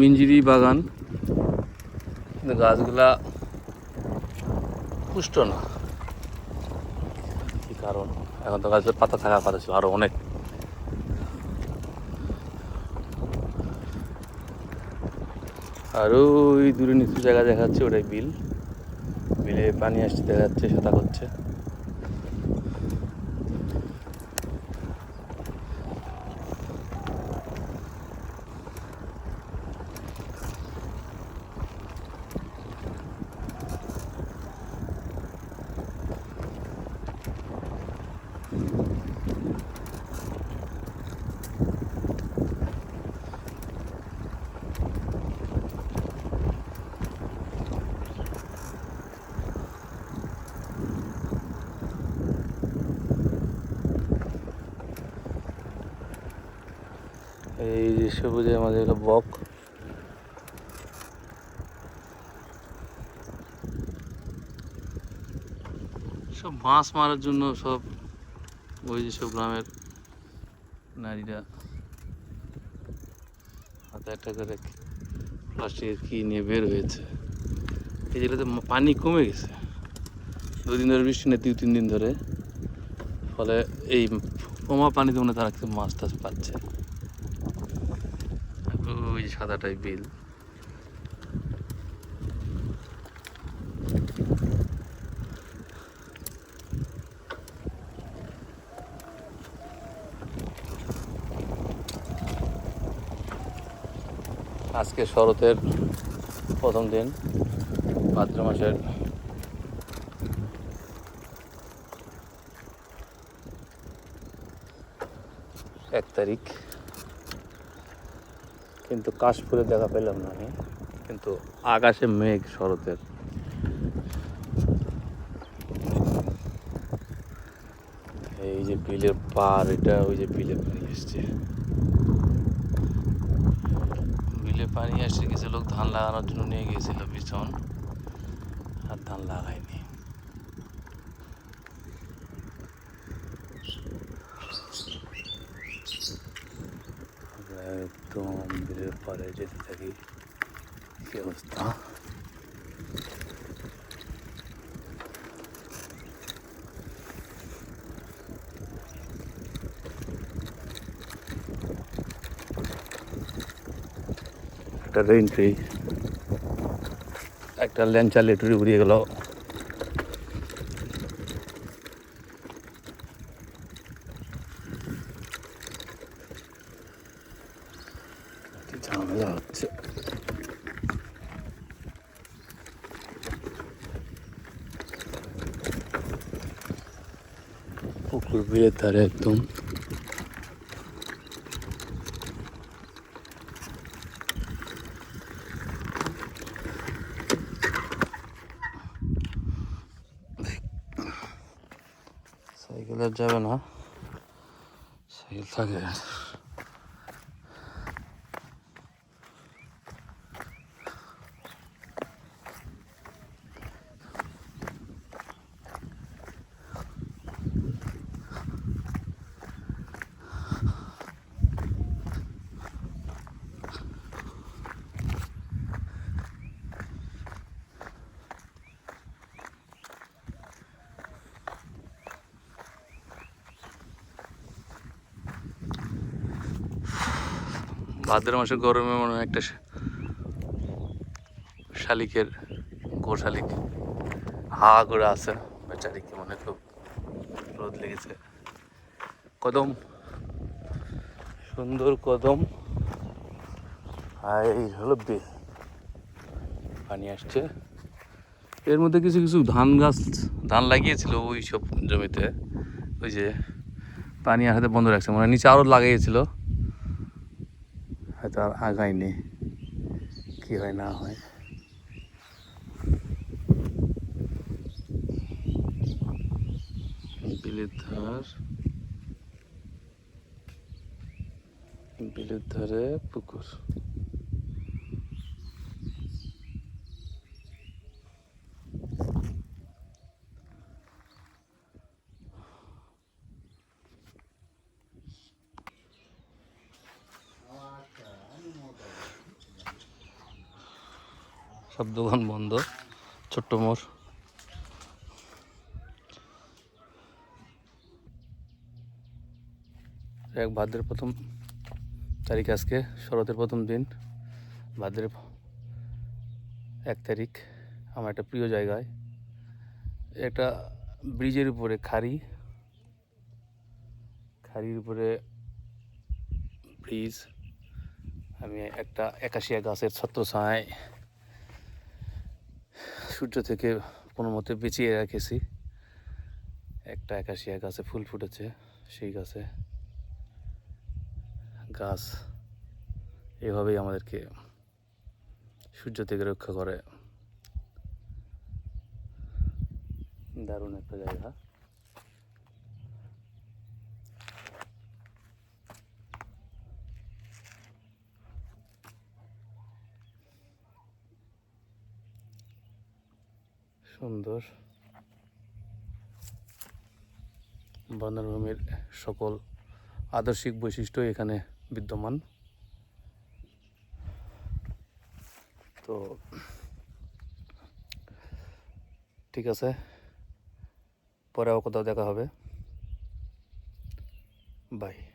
মিঞ্জিরি বাগান। গাছগুলা পুষ্ট না। কি কারণ? এখন তো গাছের পাতা থাকার কথা ছিল আরও অনেক। আর ওই দূরে নিচু জায়গা দেখা যাচ্ছে ওটাই বিল। বিলে পানি আসছে, দেখা যাচ্ছে সাঁতার করছে। এই যে সবুজের মাঝে একটা বক। সব মাছ মারার জন্য সব ওই যে সব গ্রামের নারীরা হাতে একটা করে প্লাস্টিকের কি নিয়ে বের হয়েছে। এই যেগুলোতে পানি কমে গেছে। দুদিন ধরে বৃষ্টি নেই দু তিন দিন ধরে। ফলে এই কমা পানিতে মনে তারা মাছ টাছ পাচ্ছে। ওই সাদাটাই বিল আজকে শরতের প্রথম দিন ভাদ্র মাসের। এক তারিখ। কিন্তু কাশফুলে দেখা পেলাম না আমি। কিন্তু আকাশে মেঘ শরতের। এই যে বিলের পার, এটা ওই যে বিলে পানি এসছে বিলে পানি এসে কিছু লোক ধান লাগানোর জন্য নিয়ে গিয়েছিল পিছন, আর ধান লাগায়নি আমরা একদম বিলের পারে যেতে থাকি কি অবস্থা একটা রেইন ট্রি একটা ল্যাঞ্চা লেটুরি উড়িয়ে গেল। পুকুর বিলের ধারে একদম সাইকেল আর ভাদ্র মাসের গরমে মনে হয় একটা শালিকের গো শালিক হা করে আছে। বেচারিকে মনে খুব রোদ লেগেছে। কদম, সুন্দর কদম। এই হলো পানি আসছে। এর মধ্যে কিছু কিছু ধান গাছ, ধান লাগিয়েছিল ওই সব জমিতে। ওই যে পানি আসাতে বন্ধ রাখছে। মানে নিচে আরও লাগিয়েছিল হয়তো আর আগায়নি। কি হয় না হয়। বিলের ধার। বিলের ধারে পুকুর। সব দোকান বন্ধ, ছোট্ট মোড়। এক ভাদ্রের প্রথম তারিখ আজকে, শরতের প্রথম দিন। ভাদ্রের এক তারিখ, আমার একটা প্রিয় জায়গায়। একটা ব্রিজের উপরে, খাড়ি। খাড়ির উপরে ব্রিজ। আমি একটা একাশিয়া গাছের ছত্র ছায় সূর্য থেকে কোনো মতে বেঁচিয়ে রেখেছি। একটা একাশিয়া গাছে ফুল ফুটেছে, সেই গাছে গাছ এভাবেই আমাদেরকে সূর্য থেকে রক্ষা করে। দারুণ একটা জায়গা। সুন্দর। বনভূমির সকল আদর্শিক বৈশিষ্ট্য এখানে বিদ্যমান। তো, ঠিক আছে পরেও কোথাও দেখা হবে। বাই।